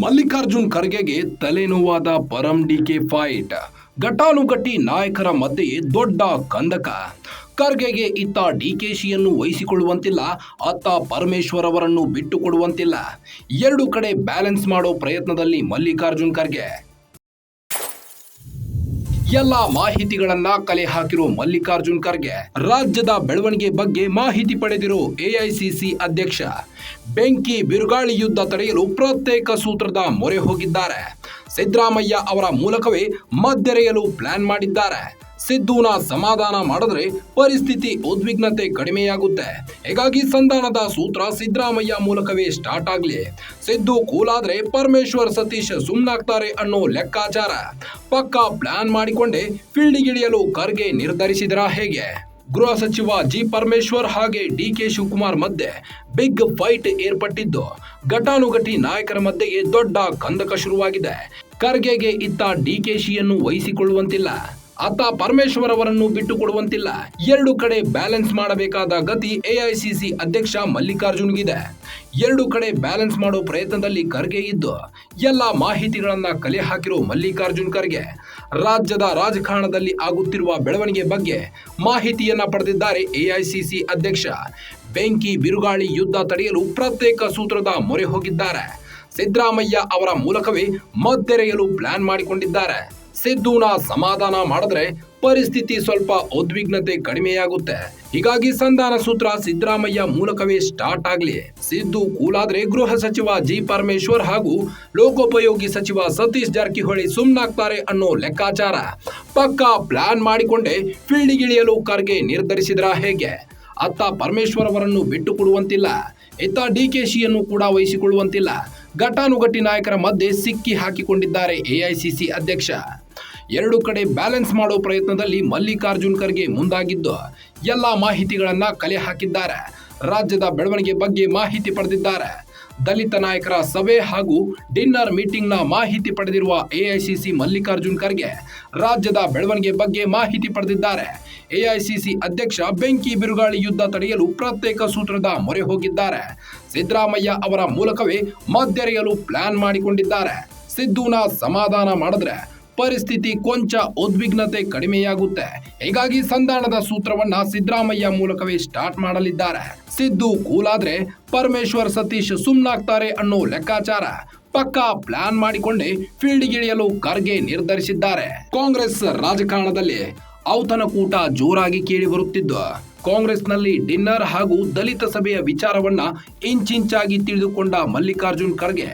ಮಲ್ಲಿಕಾರ್ಜುನ್ ಖರ್ಗೆಗೆ ತಲೆನೋವಾದ Param DK fight. ಘಟಾನುಘಟಿ ನಾಯಕರ ಮಧ್ಯೆ ದೊಡ್ಡ ಕಂದಕ. ಖರ್ಗೆಗೆ ಇತ್ತ ಡಿಕೆಶಿಯನ್ನು ವಹಿಸಿಕೊಳ್ಳುವಂತಿಲ್ಲ, ಅತ್ತ ಪರಮೇಶ್ವರ್ ಅವರನ್ನು ಬಿಟ್ಟುಕೊಡುವಂತಿಲ್ಲ. ಎರಡು ಕಡೆ ಬ್ಯಾಲೆನ್ಸ್ ಮಾಡೋ ಪ್ರಯತ್ನದಲ್ಲಿ ಮಲ್ಲಿಕಾರ್ಜುನ್ ಖರ್ಗೆ. ಎಲ್ಲ ಮಾಹಿತಿಗಳನ್ನ ಕಲೆ ಹಾಕಿರೋ ಮಲ್ಲಿಕಾರ್ಜುನ್ ಖರ್ಗೆ. ರಾಜ್ಯದ ಬೆಳವಣಿಗೆ ಬಗ್ಗೆ ಮಾಹಿತಿ ಪಡೆದಿರೋ ಎಐಸಿಸಿ ಅಧ್ಯಕ್ಷ. ಬೆಂಕಿ ಬಿರುಗಾಳಿ ಯುದ್ಧ ತಡೆಯಲು ಪ್ರತ್ಯೇಕ ಸೂತ್ರದ ಮೊರೆ ಹೋಗಿದ್ದಾರೆ. ಸಿದ್ದರಾಮಯ್ಯ ಅವರ ಮೂಲಕವೇ ಮದ್ದೆರೆಯಲು ಪ್ಲಾನ್ ಮಾಡಿದ್ದಾರೆ. ಸಿದ್ದುನ ಸಮಾಧಾನ ಮಾಡಿದ್ರೆ ಪರಿಸ್ಥಿತಿ ಉದ್ವಿಗ್ನತೆ ಕಡಿಮೆಯಾಗುತ್ತೆ. ಹೀಗಾಗಿ ಸಂಧಾನದ ಸೂತ್ರ ಸಿದ್ದರಾಮಯ್ಯ ಮೂಲಕವೇ ಸ್ಟಾರ್ಟ್ ಆಗಲಿ. ಸಿದ್ದು ಕೂಲಾದ್ರೆ ಪರಮೇಶ್ವರ್ ಸತೀಶ್ ಸುಮ್ಮನಾಗ್ತಾರೆ ಅನ್ನೋ ಲೆಕ್ಕಾಚಾರ. ಪಕ್ಕಾ ಪ್ಲಾನ್ ಮಾಡಿಕೊಂಡೇ ಫೀಲ್ಡಿಗಿಳಿಯಲು ಖರ್ಗೆ ನಿರ್ಧರಿಸಿದರಾ ಹೇಗೆ? ಗೃಹ ಸಚಿವ ಜಿ ಪರಮೇಶ್ವರ್ ಹಾಗೆ ಡಿ ಕೆ ಶಿವಕುಮಾರ್ ಮಧ್ಯೆ ಬಿಗ್ ಫೈಟ್ ಏರ್ಪಟ್ಟಿದ್ದು. ಘಟಾನುಘಟಿ ನಾಯಕರ ಮಧ್ಯೆಗೆ ದೊಡ್ಡ ಕಂದಕ ಶುರುವಾಗಿದೆ. ಖರ್ಗೆಗೆ ಇತ್ತ ಡಿಕೆಶಿಯನ್ನು ವಹಿಸಿಕೊಳ್ಳುವಂತಿಲ್ಲ. ಅತ್ತ ಪರಮೇಶ್ವರ್ ಅವರನ್ನು ಬಿಟ್ಟುಕೊಡುವಂತಿಲ್ಲ. ಎರಡು ಕಡೆ ಬ್ಯಾಲೆನ್ಸ್ ಮಾಡಬೇಕಾದ ಗತಿ ಎಐಸಿಸಿ ಅಧ್ಯಕ್ಷ ಮಲ್ಲಿಕಾರ್ಜುನ್ಗಿದೆ. ಎರಡು ಕಡೆ ಬ್ಯಾಲೆನ್ಸ್ ಮಾಡೋ ಪ್ರಯತ್ನದಲ್ಲಿ ಖರ್ಗೆ ಇದ್ದು, ಎಲ್ಲ ಮಾಹಿತಿಗಳನ್ನ ಕಲೆ ಹಾಕಿರೋ ಮಲ್ಲಿಕಾರ್ಜುನ್ ಖರ್ಗೆ, ರಾಜ್ಯದ ರಾಜಕಾರಣದಲ್ಲಿ ಆಗುತ್ತಿರುವ ಬೆಳವಣಿಗೆ ಬಗ್ಗೆ ಮಾಹಿತಿಯನ್ನ ಪಡೆದಿದ್ದಾರೆ ಎಐಸಿಸಿ ಅಧ್ಯಕ್ಷ. ಬೆಂಕಿ, ಬಿರುಗಾಳಿ, ಯುದ್ಧ ತಡೆಯಲು ಪ್ರತ್ಯೇಕ ಸೂತ್ರದ ಮೊರೆ ಹೋಗಿದ್ದಾರೆ. ಸಿದ್ದರಾಮಯ್ಯ ಅವರ ಮೂಲಕವೇ ಮದ್ದೆರೆಯಲು ಪ್ಲಾನ್ ಮಾಡಿಕೊಂಡಿದ್ದಾರೆ. ಸಿದ್ದುನ ಸಮಾಧಾನ ಮಾಡಿದ್ರೆ ಪರಿಸ್ಥಿತಿ ಸ್ವಲ್ಪ ಉದ್ವಿಗ್ನತೆ ಕಡಿಮೆಯಾಗುತ್ತೆ. ಹೀಗಾಗಿ ಸಂಧಾನ ಸೂತ್ರ ಸಿದ್ದರಾಮಯ್ಯ ಮೂಲಕವೇ ಸ್ಟಾರ್ಟ್ ಆಗಲಿ. ಸಿದ್ದು ಕೂಲಾದ್ರೆ ಗೃಹ ಸಚಿವ ಜಿ ಪರಮೇಶ್ವರ್ ಹಾಗೂ ಲೋಕೋಪಯೋಗಿ ಸಚಿವ ಸತೀಶ್ ಜಾರಕಿಹೊಳಿ ಸುಮ್ನಾಗ್ತಾರೆ ಅನ್ನೋ ಲೆಕ್ಕಾಚಾರ. ಪಕ್ಕಾ ಪ್ಲಾನ್ ಮಾಡಿಕೊಂಡೇ ಫೀಲ್ಡಿಗಿಳಿಯಲು ಖರ್ಗೆ ನಿರ್ಧರಿಸಿದ್ರ ಹೇಗೆ? ಅತ್ತ ಪರಮೇಶ್ವರ್ ಅವರನ್ನು ಬಿಟ್ಟು ಕೊಡುವಂತಿಲ್ಲ ಇತ್ತ ಶಿಯನ್ನು ಕೂಡ ವಹಿಸಿಕೊಳ್ಳುವಂತಿಲ್ಲ. ಘಟಾನುಘಟಿ ನಾಯಕರ ಮಧ್ಯೆ ಸಿಕ್ಕಿ ಹಾಕಿಕೊಂಡಿದ್ದಾರೆ ಎಐಸಿಸಿ ಅಧ್ಯಕ್ಷ. ಎರಡು ಕಡೆ ಬ್ಯಾಲೆನ್ಸ್ ಮಾಡೋ ಪ್ರಯತ್ನದಲ್ಲಿ ಮಲ್ಲಿಕಾರ್ಜುನ್ ಖರ್ಗೆ ಮುಂದಾಗಿದ್ದು ಎಲ್ಲ ಮಾಹಿತಿಗಳನ್ನ ಕಲೆ ಹಾಕಿದ್ದಾರೆ. ರಾಜ್ಯದ ಬೆಳವಣಿಗೆ ಬಗ್ಗೆ ಮಾಹಿತಿ ಪಡೆದಿದ್ದಾರೆ. ದಲಿತ ನಾಯಕರ ಸಭೆ ಹಾಗೂ ಡಿನ್ನರ್ ಮೀಟಿಂಗ್ನ ಮಾಹಿತಿ ಪಡೆದಿರುವ ಎಐಸಿಸಿ ಮಲ್ಲಿಕಾರ್ಜುನ್ ಖರ್ಗೆ ರಾಜ್ಯದ ಬೆಳವಣಿಗೆ ಬಗ್ಗೆ ಮಾಹಿತಿ ಪಡೆದಿದ್ದಾರೆ. ಎಐಸಿಸಿ ಅಧ್ಯಕ್ಷ ಬೆಂಕಿ ಬಿರುಗಾಳಿ ಯುದ್ಧ ತಡೆಯಲು ಪ್ರತ್ಯೇಕ ಸೂತ್ರದ ಮೊರೆ ಹೋಗಿದ್ದಾರೆ. ಸಿದ್ದರಾಮಯ್ಯ ಅವರ ಮೂಲಕವೇ ಮಧ್ಯರೆಯಲು ಪ್ಲಾನ್ ಮಾಡಿಕೊಂಡಿದ್ದಾರೆ. ಸಿದ್ದುನ ಸಮಾಧಾನ ಮಾಡಿದ್ರೆ ಪರಿಸ್ಥಿತಿ ಕೊಂಚ ಉದ್ವಿಗ್ನತೆ ಕಡಿಮೆಯಾಗುತ್ತೆ. ಹೀಗಾಗಿ ಸಂಧಾನದ ಸೂತ್ರವನ್ನ ಸಿದ್ದರಾಮಯ್ಯ ಮೂಲಕವೇ ಸ್ಟಾರ್ಟ್ ಮಾಡಲಿದ್ದಾರೆ. ಸಿದ್ದು ಕೂಲಾದ್ರೆ ಪರಮೇಶ್ವರ್ ಸತೀಶ್ ಸುಮ್ನಾಗ್ತಾರೆ ಅನ್ನೋ ಲೆಕ್ಕಾಚಾರ. ಪಕ್ಕಾ ಪ್ಲಾನ್ ಮಾಡಿಕೊಂಡೇ ಫೀಲ್ಡ್ಗಿಳಿಯಲು ಖರ್ಗೆ ನಿರ್ಧರಿಸಿದ್ದಾರೆ. ಕಾಂಗ್ರೆಸ್ ರಾಜಕಾರಣದಲ್ಲಿ ಔತಣಕೂಟ ಜೋರಾಗಿ ಕೇಳಿ ಬರುತ್ತಿದ್ದು ಕಾಂಗ್ರೆಸ್ನಲ್ಲಿ ಡಿನ್ನರ್ ಹಾಗೂ ದಲಿತ ಸಭೆಯ ವಿಚಾರವನ್ನ ಇಂಚಿಂಚಾಗಿ ತಿಳಿದುಕೊಂಡ ಮಲ್ಲಿಕಾರ್ಜುನ್ ಖರ್ಗೆ